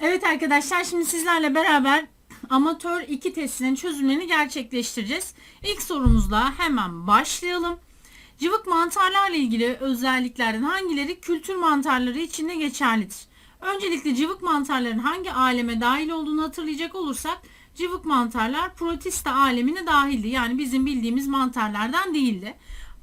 Evet arkadaşlar şimdi sizlerle beraber amatör 2 testinin çözümlerini gerçekleştireceğiz. İlk sorumuzla hemen başlayalım. Cıvık mantarlarla ilgili özelliklerden hangileri kültür mantarları içinde geçerlidir? Öncelikle cıvık mantarların hangi aleme dahil olduğunu hatırlayacak olursak cıvık mantarlar protista alemine dahildi. Yani bizim bildiğimiz mantarlardan değildi.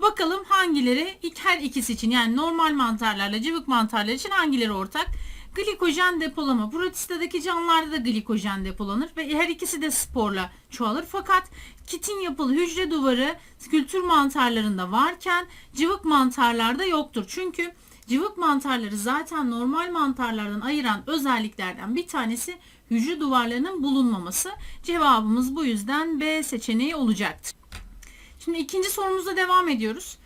Bakalım hangileri her ikisi için yani normal mantarlarla cıvık mantarlar için hangileri ortak? Glikojen depolama. Protistadaki canlılarda da glikojen depolanır ve her ikisi de sporla çoğalır. Fakat kitin yapılı hücre duvarı kültür mantarlarında varken cıvık mantarlarda yoktur. Çünkü cıvık mantarları zaten normal mantarlardan ayıran özelliklerden bir tanesi hücre duvarlarının bulunmaması. Cevabımız bu yüzden B seçeneği olacaktır. Şimdi ikinci sorumuza devam ediyoruz.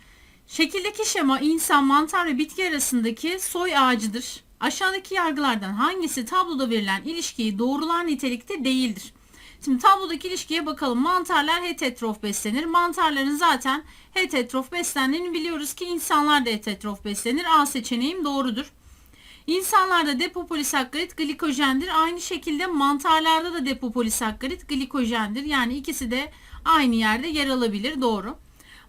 Şekildeki şema insan, mantar ve bitki arasındaki soy ağacıdır. Aşağıdaki yargılardan hangisi tabloda verilen ilişkiyi doğrular nitelikte değildir? Şimdi tablodaki ilişkiye bakalım. Mantarlar heterotrof beslenir. Mantarların zaten heterotrof beslendiğini biliyoruz ki insanlar da heterotrof beslenir. A seçeneğim doğrudur. İnsanlarda depopolisakkarit glikojendir. Aynı şekilde mantarlarda da depopolisakkarit glikojendir. Yani ikisi de aynı yerde yer alabilir. Doğru.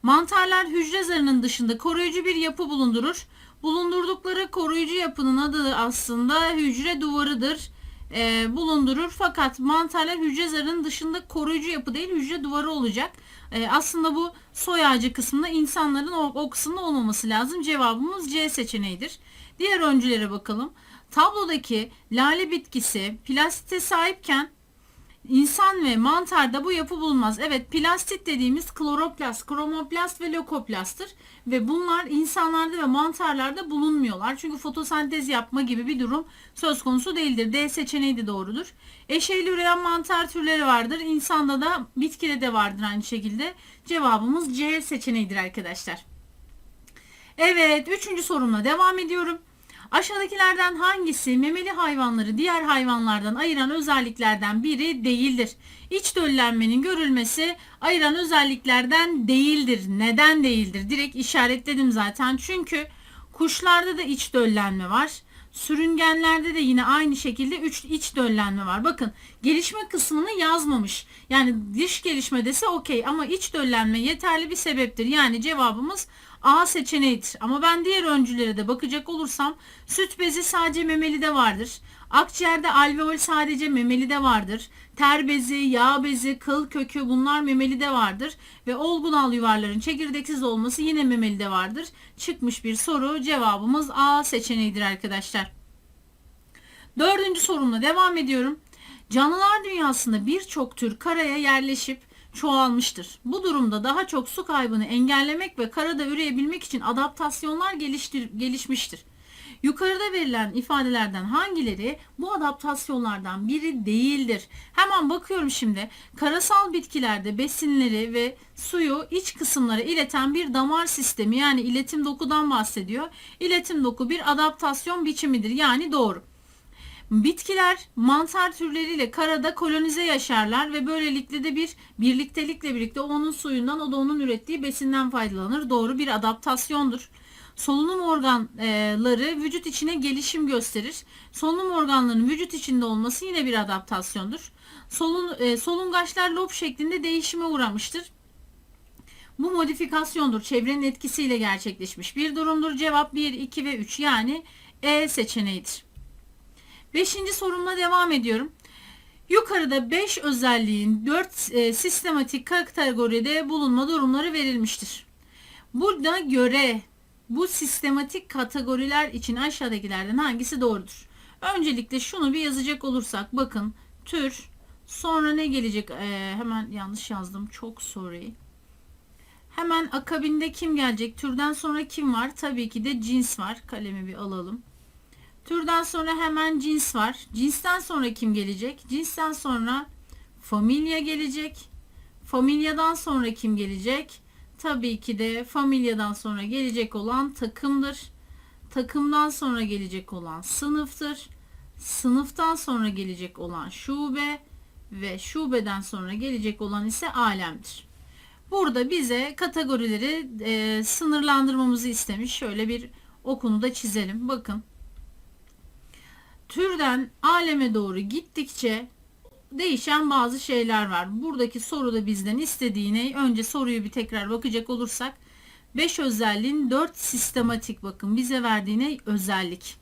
Mantarlar hücre zarının dışında koruyucu bir yapı bulundurur. Bulundurdukları koruyucu yapının adı aslında hücre duvarıdır. e, bulundurur. Fakat mantarlar hücre zarının dışında koruyucu yapı değil hücre duvarı olacak. E, aslında bu soy ağacı kısmında insanların o, o kısmında olmaması lazım. Cevabımız C seçeneğidir. Diğer öncülere bakalım. Tablodaki lale bitkisi plastite sahipken İnsan ve mantarda bu yapı bulunmaz. Evet plastit dediğimiz kloroplast, kromoplast ve lökoplastır. Ve bunlar insanlarda ve mantarlarda bulunmuyorlar. Çünkü fotosentez yapma gibi bir durum söz konusu değildir. D seçeneği de doğrudur. Eşeyli üreyen mantar türleri vardır. İnsanda da bitkide de vardır aynı şekilde. Cevabımız C seçeneğidir arkadaşlar. Evet üçüncü sorumla devam ediyorum. Aşağıdakilerden hangisi memeli hayvanları diğer hayvanlardan ayıran özelliklerden biri değildir? İç döllenmenin görülmesi ayıran özelliklerden değildir. Neden değildir? Direkt işaretledim zaten. Çünkü kuşlarda da iç döllenme var. Sürüngenlerde de yine aynı şekilde üç iç döllenme var. Bakın gelişme kısmını yazmamış. Yani dış gelişme dese okey ama iç döllenme yeterli bir sebeptir. Yani cevabımız A seçeneğidir. Ama ben diğer öncülere de bakacak olursam süt bezi sadece memelide vardır. Akciğerde alveol sadece memelide vardır. Ter bezi, yağ bezi, kıl kökü bunlar memelide vardır. Ve olgunal yuvarların çekirdeksiz olması yine memelide vardır. Çıkmış bir soru cevabımız A seçeneğidir arkadaşlar. Dördüncü sorumla devam ediyorum. Canlılar dünyasında birçok tür karaya yerleşip çoğalmıştır. Bu durumda daha çok su kaybını engellemek ve karada üreyebilmek için adaptasyonlar geliştir, gelişmiştir. Yukarıda verilen ifadelerden hangileri bu adaptasyonlardan biri değildir? Hemen bakıyorum şimdi. Karasal bitkilerde besinleri ve suyu iç kısımlara ileten bir damar sistemi yani iletim dokudan bahsediyor. İletim doku bir adaptasyon biçimidir yani doğru. Bitkiler mantar türleriyle karada kolonize yaşarlar ve böylelikle de bir birliktelikle birlikte onun suyundan o da onun ürettiği besinden faydalanır. Doğru bir adaptasyondur. Solunum organları vücut içine gelişim gösterir. Solunum organlarının vücut içinde olması yine bir adaptasyondur. Solun, e, solungaçlar lob şeklinde değişime uğramıştır. Bu modifikasyondur. Çevrenin etkisiyle gerçekleşmiş bir durumdur. Cevap 1, 2 ve 3 yani E seçeneğidir. Beşinci sorumla devam ediyorum. Yukarıda 5 özelliğin 4 e, sistematik kategoride bulunma durumları verilmiştir. Burada göre bu sistematik kategoriler için aşağıdakilerden hangisi doğrudur? Öncelikle şunu bir yazacak olursak bakın tür sonra ne gelecek? Ee, hemen yanlış yazdım. Çok sorry. Hemen akabinde kim gelecek? Türden sonra kim var? Tabii ki de cins var. Kalemi bir alalım. Türden sonra hemen cins var. Cinsten sonra kim gelecek? Cinsten sonra familya gelecek. Familyadan sonra kim gelecek? Tabii ki de familyadan sonra gelecek olan takımdır. Takımdan sonra gelecek olan sınıftır. Sınıftan sonra gelecek olan şube ve şubeden sonra gelecek olan ise alemdir. Burada bize kategorileri e, sınırlandırmamızı istemiş. Şöyle bir okunu da çizelim. Bakın. Türden aleme doğru gittikçe değişen bazı şeyler var. Buradaki soruda bizden istediğine önce soruyu bir tekrar bakacak olursak 5 özelliğin 4 sistematik bakın bize verdiğine özellik.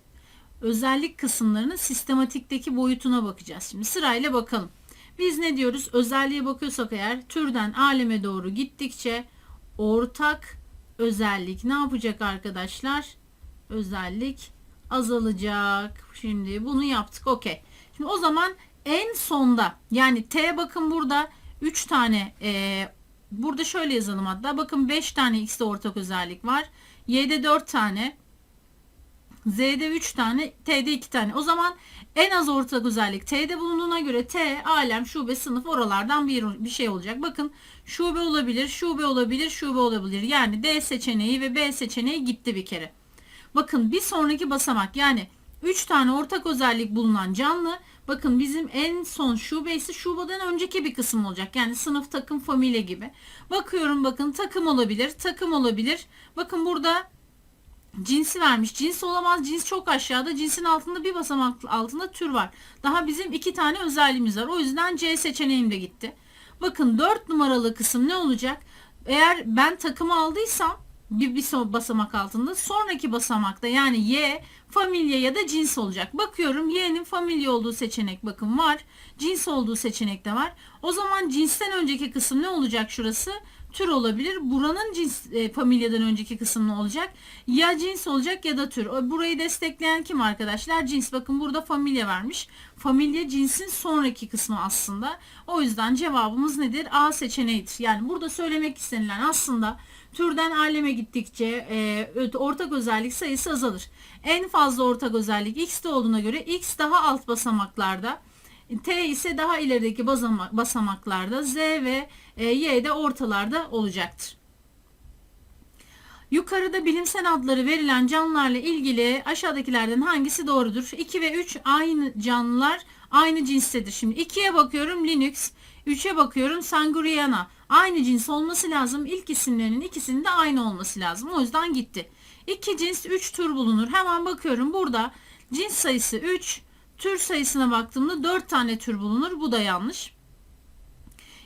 Özellik kısımlarının sistematikteki boyutuna bakacağız. Şimdi sırayla bakalım. Biz ne diyoruz? Özelliğe bakıyorsak eğer türden aleme doğru gittikçe ortak özellik ne yapacak arkadaşlar? Özellik azalacak. Şimdi bunu yaptık. Okey. Şimdi o zaman en sonda yani T bakın burada 3 tane e, burada şöyle yazalım hatta bakın 5 tane X'de ortak özellik var. Y'de 4 tane Z'de 3 tane, T'de 2 tane. O zaman en az ortak özellik T'de bulunduğuna göre T, alem, şube, sınıf oralardan bir, bir şey olacak. Bakın şube olabilir, şube olabilir, şube olabilir. Yani D seçeneği ve B seçeneği gitti bir kere. Bakın bir sonraki basamak yani 3 tane ortak özellik bulunan canlı bakın bizim en son şubesi şubeden önceki bir kısım olacak. Yani sınıf, takım, familya gibi. Bakıyorum bakın takım olabilir, takım olabilir. Bakın burada cinsi vermiş. Cins olamaz. Cins çok aşağıda. Cinsin altında bir basamak altında tür var. Daha bizim iki tane özelliğimiz var. O yüzden C seçeneğim de gitti. Bakın 4 numaralı kısım ne olacak? Eğer ben takımı aldıysam bir, bir basamak altında sonraki basamakta yani Y familya ya da cins olacak. Bakıyorum Y'nin familya olduğu seçenek bakın var. Cins olduğu seçenek de var. O zaman cinsten önceki kısım ne olacak şurası? Tür olabilir. Buranın cins e, familyadan önceki kısım ne olacak? Ya cins olacak ya da tür. Burayı destekleyen kim arkadaşlar? Cins. Bakın burada familya vermiş. Familya cinsin sonraki kısmı aslında. O yüzden cevabımız nedir? A seçeneğidir. Yani burada söylemek istenilen aslında türden aleme gittikçe e, ortak özellik sayısı azalır. En fazla ortak özellik x'te olduğuna göre x daha alt basamaklarda, t ise daha ilerideki basama- basamaklarda, z ve e, y de ortalarda olacaktır. Yukarıda bilimsel adları verilen canlılarla ilgili aşağıdakilerden hangisi doğrudur? 2 ve 3 aynı canlılar aynı cinstedir. Şimdi 2'ye bakıyorum Linux, 3'e bakıyorum Sanguriana. Aynı cins olması lazım. İlk isimlerinin ikisinin de aynı olması lazım. O yüzden gitti. 2 cins 3 tür bulunur. Hemen bakıyorum burada cins sayısı 3, tür sayısına baktığımda 4 tane tür bulunur. Bu da yanlış.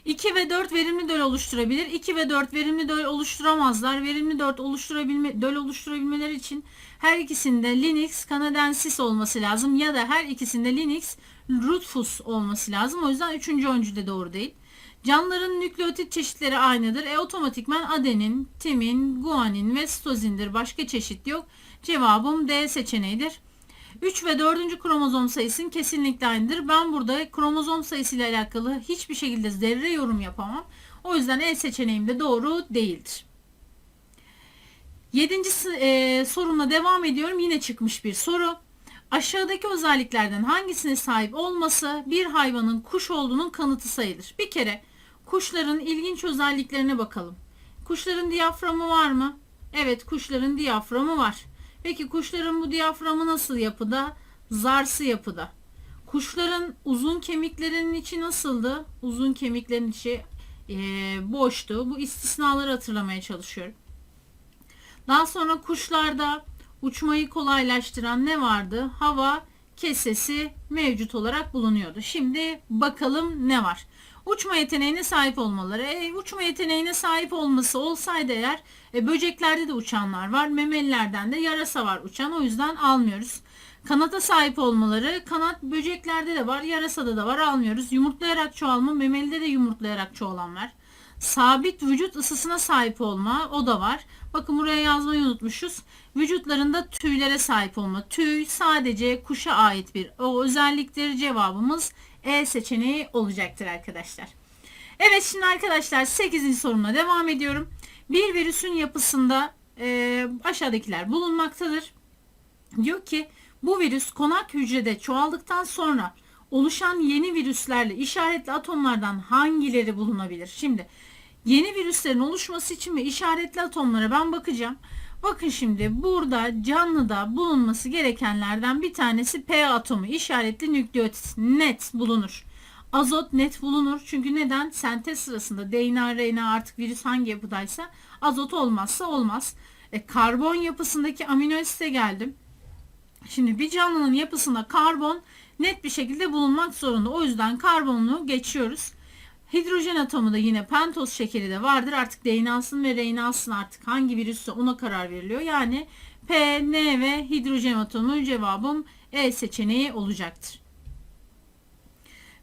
2 ve 4 verimli döl oluşturabilir. 2 ve 4 verimli döl oluşturamazlar. Verimli 4 oluşturabilme, döl oluşturabilmeleri için her ikisinde Linux Canadensis olması lazım ya da her ikisinde Linux Rufus olması lazım. O yüzden 3. öncü de doğru değil. Canlıların nükleotit çeşitleri aynıdır. E otomatikman adenin, timin, guanin ve sitozindir. Başka çeşit yok. Cevabım D seçeneğidir. 3 ve 4. kromozom sayısının kesinlikle aynıdır. Ben burada kromozom sayısıyla alakalı hiçbir şekilde zerre yorum yapamam. O yüzden E seçeneğim de doğru değildir. Yedinci e, sorumla devam ediyorum. Yine çıkmış bir soru. Aşağıdaki özelliklerden hangisine sahip olması bir hayvanın kuş olduğunun kanıtı sayılır. Bir kere kuşların ilginç özelliklerine bakalım. Kuşların diyaframı var mı? Evet kuşların diyaframı var. Peki kuşların bu diyaframı nasıl yapıda? Zarsı yapıda. Kuşların uzun kemiklerinin içi nasıldı? Uzun kemiklerin içi e, boştu. Bu istisnaları hatırlamaya çalışıyorum. Daha sonra kuşlarda uçmayı kolaylaştıran ne vardı? Hava kesesi mevcut olarak bulunuyordu. Şimdi bakalım ne var? Uçma yeteneğine sahip olmaları. E, uçma yeteneğine sahip olması olsaydı eğer e, böceklerde de uçanlar var. Memelilerden de yarasa var uçan. O yüzden almıyoruz. Kanata sahip olmaları. Kanat böceklerde de var. Yarasada da var. Almıyoruz. Yumurtlayarak çoğalma. Memelide de yumurtlayarak çoğalan var. Sabit vücut ısısına sahip olma. O da var. Bakın buraya yazmayı unutmuşuz. Vücutlarında tüylere sahip olma. Tüy sadece kuşa ait bir o özellikleri cevabımız E seçeneği olacaktır arkadaşlar. Evet şimdi arkadaşlar 8. sorumla devam ediyorum. Bir virüsün yapısında e, aşağıdakiler bulunmaktadır. Diyor ki bu virüs konak hücrede çoğaldıktan sonra oluşan yeni virüslerle işaretli atomlardan hangileri bulunabilir? Şimdi yeni virüslerin oluşması için ve işaretli atomlara ben bakacağım. Bakın şimdi burada canlıda bulunması gerekenlerden bir tanesi P atomu işaretli nükleotit net bulunur. Azot net bulunur. Çünkü neden? Sentez sırasında DNA, RNA artık virüs hangi yapıdaysa azot olmazsa olmaz. E, karbon yapısındaki amino asite geldim. Şimdi bir canlının yapısında karbon net bir şekilde bulunmak zorunda. O yüzden karbonlu geçiyoruz. Hidrojen atomu da yine pentoz şekeri de vardır. Artık DNA'sın ve RNA'sın artık hangi virüsse ona karar veriliyor. Yani P, N ve hidrojen atomu cevabım E seçeneği olacaktır.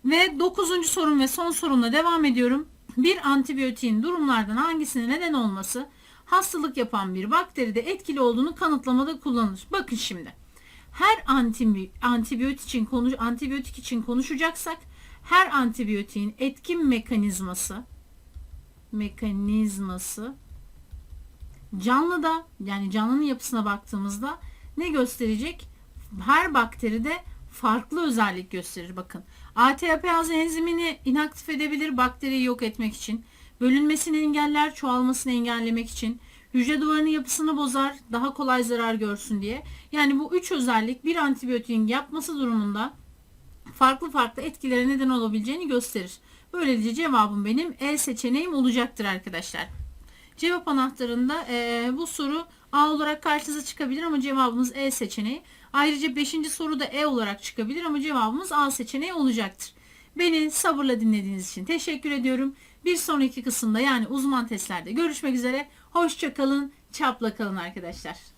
Ve dokuzuncu sorun ve son sorumla devam ediyorum. Bir antibiyotiğin durumlardan hangisine neden olması hastalık yapan bir bakteride etkili olduğunu kanıtlamada kullanılır. Bakın şimdi. Her antibi- antibiyotik için konuş antibiyotik için konuşacaksak her antibiyotiğin etkin mekanizması mekanizması canlıda yani canlının yapısına baktığımızda ne gösterecek? Her bakteride farklı özellik gösterir bakın. ATPaz enzimini inaktif edebilir bakteriyi yok etmek için. Bölünmesini engeller, çoğalmasını engellemek için. Hücre duvarının yapısını bozar, daha kolay zarar görsün diye. Yani bu üç özellik bir antibiyotiğin yapması durumunda farklı farklı etkilere neden olabileceğini gösterir. Böylece cevabım benim E seçeneğim olacaktır arkadaşlar. Cevap anahtarında e, bu soru A olarak karşınıza çıkabilir ama cevabımız E seçeneği. Ayrıca 5. soru da E olarak çıkabilir ama cevabımız A seçeneği olacaktır. Beni sabırla dinlediğiniz için teşekkür ediyorum. Bir sonraki kısımda yani uzman testlerde görüşmek üzere. Hoşçakalın, çapla kalın arkadaşlar.